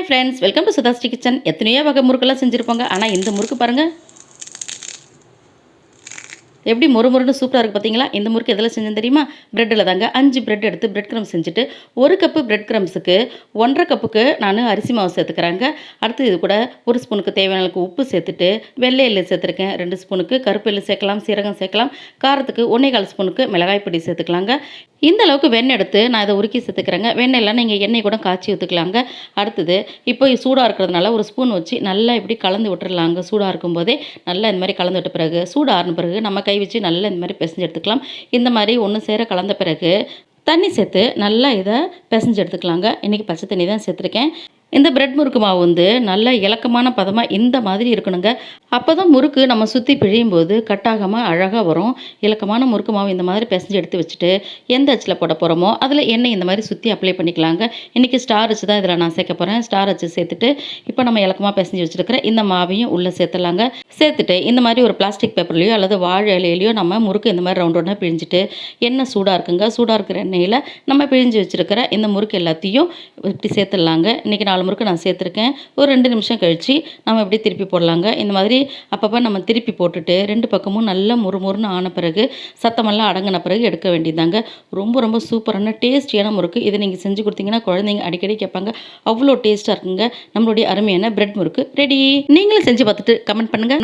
Hi friends welcome to Sudhashree kitchen எத்தனையோ வகை முறுக்கெல்லாம் செஞ்சுருப்பாங்க. ஆனால் இந்த முறுக்கு பாருங்கள் எப்படி மொறு மொறுன்னு சூப்பராக இருக்குது பார்த்தீங்களா இந்த முறுக்கு எதில் செஞ்சேன் தெரியுமா? ப்ரெட்டில் தாங்க. அஞ்சு ப்ரெட் எடுத்து ப்ரெட் க்ரம் செஞ்சுட்டு ஒரு கப்பு ப்ரெட் க்ரம்ஸுக்கு ஒன்றரை கப்புக்கு நான் அரிசி மாவு சேர்த்துக்கிறாங்க. அடுத்து இது கூட ஒரு ஸ்பூனுக்கு தேவையான அளவுக்கு உப்பு சேர்த்துட்டு வெள்ளை எள்ளு சேர்த்துருக்கேன். ரெண்டு ஸ்பூனுக்கு கருப்பு எள்ளு சேர்க்கலாம் சீரகம் சேர்க்கலாம். காரத்துக்கு ஒன்றே கால் ஸ்பூனுக்கு மிளகாய் பொடி சேர்த்துக்கலாங்க. இந்த அளவுக்கு வெண்ணெய் எடுத்து நான் இதை உருக்கி சேர்த்துக்கிறேங்க. வெண்ணெய் நீங்கள் எண்ணெய் கூட காய்ச்சி ஊற்றுக்கலாங்க அடுத்தது இப்போ சூடாக இருக்கிறதுனால ஒரு ஸ்பூன் வச்சு நல்லா இப்படி கலந்து விட்டுறலாங்க. சூடாக இருக்கும்போதே நல்லா இந்த மாதிரி கலந்து விட்ட பிறகு சூடாகின பிறகு நம்ம கை வச்சு நல்லா இந்த மாதிரி பிசைஞ்சு எடுத்துக்கலாம். இந்த மாதிரி ஒன்று சேர கலந்த பிறகு தண்ணி சேர்த்து நல்லா இதை பிசைஞ்சு எடுத்துக்கலாங்க. இன்றைக்கி பச்சை தண்ணி தான் சேர்த்துருக்கேன். இந்த பிரெட் முறுக்கு மாவு வந்து நல்ல இலக்கமான பதமாக இந்த மாதிரி இருக்கணுங்க. அப்போ தான் முறுக்கு நம்ம சுற்றி பிழியும் போது கட்டாகாமல் அழகாக வரும். இலக்கமான முறுக்கு மாவு இந்த மாதிரி பிசைஞ்சு எடுத்து வச்சுட்டு எந்த அச்சில் போட போகிறோமோ அதில் எண்ணெய் இந்த மாதிரி சுற்றி அப்ளை பண்ணிக்கலாங்க. இன்றைக்கி ஸ்டார் அச்சு தான் இதில் நான் சேர்க்க போகிறேன் ஸ்டார் அச்சு சேர்த்துட்டு இப்போ நம்ம இலக்கமாக பிசைஞ்சு வச்சுருக்கிற இந்த மாவையும் உள்ளே சேர்த்துலாங்க சேர்த்துட்டு இந்த மாதிரி ஒரு பிளாஸ்டிக் பேப்பர்லையோ அல்லது வாழை இலையிலையோ நம்ம முறுக்கு இந்த மாதிரி ரவுண்ட் ரவுண்டாக பிழிஞ்சிட்டு எண்ணெய் சூடாக இருக்குங்க. சூடாக இருக்கிற எண்ணெயில் நம்ம பிழிஞ்சு வச்சுருக்கிற இந்த முறுக்கு எல்லாத்தையும் இப்படி சேர்த்துடலாங்க. இன்றைக்கி நாலு முறுக்கு நான் சேர்த்துருக்கேன். ஒரு ரெண்டு நிமிஷம் கழித்து நம்ம இப்படி திருப்பி போடலாங்க? இந்த மாதிரி அப்பப்போ நம்ம திருப்பி போட்டுட்டு ரெண்டு பக்கமும் நல்லா முறுமுறுன்னு ஆன பிறகு சத்தமெல்லாம் அடங்கின பிறகு எடுக்க வேண்டியதாங்க ரொம்ப ரொம்ப சூப்பரான டேஸ்டியான முறுக்கு. இதை நீங்கள் செஞ்சு கொடுத்தீங்கன்னா குழந்தைங்க அடிக்கடி கேட்பாங்க. அவ்வளோ டேஸ்ட்டாக இருக்குங்க. நம்மளுடைய அருமையான பிரெட் முறுக்கு. ரெடி நீங்களும் செஞ்சு பார்த்துட்டு கமெண்ட் பண்ணுங்கள்